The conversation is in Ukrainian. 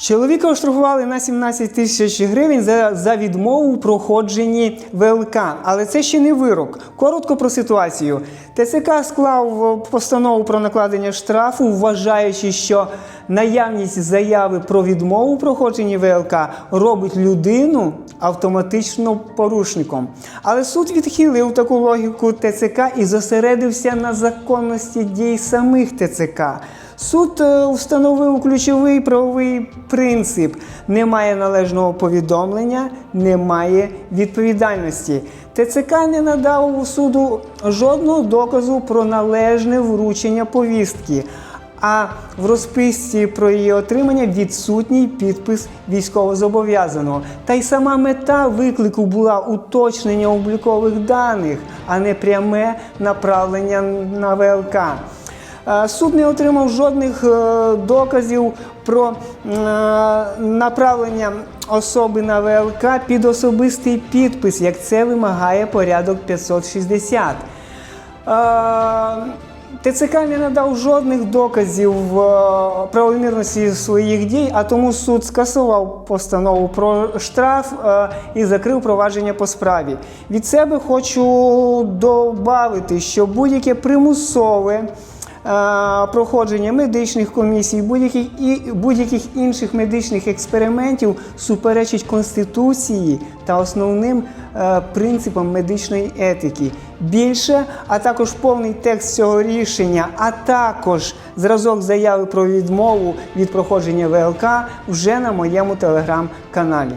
Чоловіка оштрафували на 17 тисяч гривень за, за відмову у проходженні ВЛК. Але це ще не вирок. Коротко про ситуацію. ТЦК склав постанову про накладення штрафу, вважаючи, що наявність заяви про відмову у проходженні ВЛК робить людину автоматично порушником. Але суд відхилив таку логіку ТЦК і зосередився на законності дій самих ТЦК. Суд е, встановив ключовий правовий принцип: немає належного повідомлення, немає відповідальності. ТЦК не надав суду жодного доказу про належне вручення повістки. А в розписці про її отримання відсутній підпис військовозобов'язаного. Та й сама мета виклику була уточнення облікових даних, а не пряме направлення на ВЛК. Е, Суд не отримав жодних е, доказів про е, направлення особи на ВЛК під особистий підпис, як це вимагає порядок 560. ТЦК не надав жодних доказів е, правомірності своїх дій, а тому суд скасував постанову про штраф е, і закрив провадження по справі. Від себе хочу додати, що будь-яке примусове проходження медичних комісій, будь-яких і будь-яких інших медичних експериментів суперечить конституції та основним е, принципам медичної етики. Більше, а також повний текст цього рішення, а також зразок заяви про відмову від проходження ВЛК вже на моєму телеграм-каналі.